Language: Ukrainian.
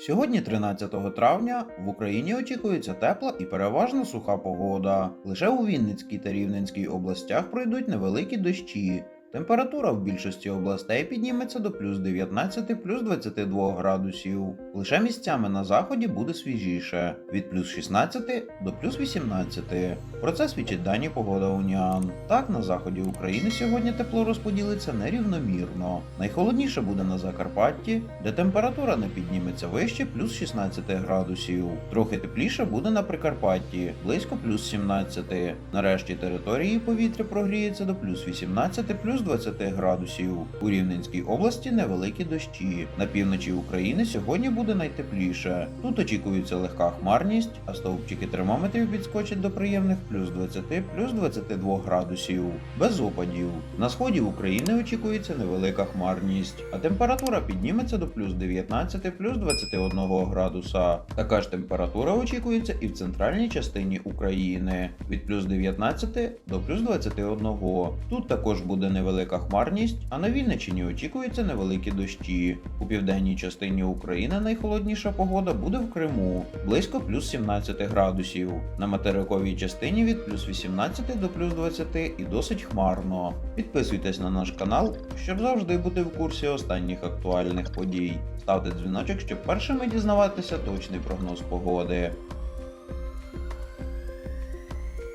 Сьогодні, 13 травня, в Україні очікується тепла і переважно суха погода. Лише у Вінницькій та Рівненській областях пройдуть невеликі дощі. Температура в більшості областей підніметься до плюс 19 плюс 22 градусів. Лише місцями на заході буде свіжіше від плюс 16 до плюс 18. Про це свідчить дані погода Уніан. Так, на заході України сьогодні тепло розподілиться нерівномірно. Найхолодніше буде на Закарпатті, де температура не підніметься вище плюс 16 градусів. Трохи тепліше буде на Прикарпатті, близько плюс 17. Нарешті території повітря прогріється до плюс 18 плюс 20 градусів. У Рівненській області невеликі дощі. На півночі України сьогодні буде найтепліше. Тут очікується легка хмарність, а стовпчики термометрів підскочать до приємних плюс 20 плюс 22 градусів. Без опадів. На сході України очікується невелика хмарність, а температура підніметься до плюс 19 плюс 21 градуса. Така ж температура очікується і в центральній частині України від плюс 19 до плюс 21. Тут також буде невелика хмарність, а на Вінниччині очікуються невеликі дощі. У південній частині України найхолодніша погода буде в Криму близько плюс 17 градусів. На материковій частині від плюс 18 до плюс 20 і досить хмарно. Підписуйтесь на наш канал, щоб завжди бути в курсі останніх актуальних подій. Ставте дзвіночок, щоб першими дізнаватися точний прогноз погоди.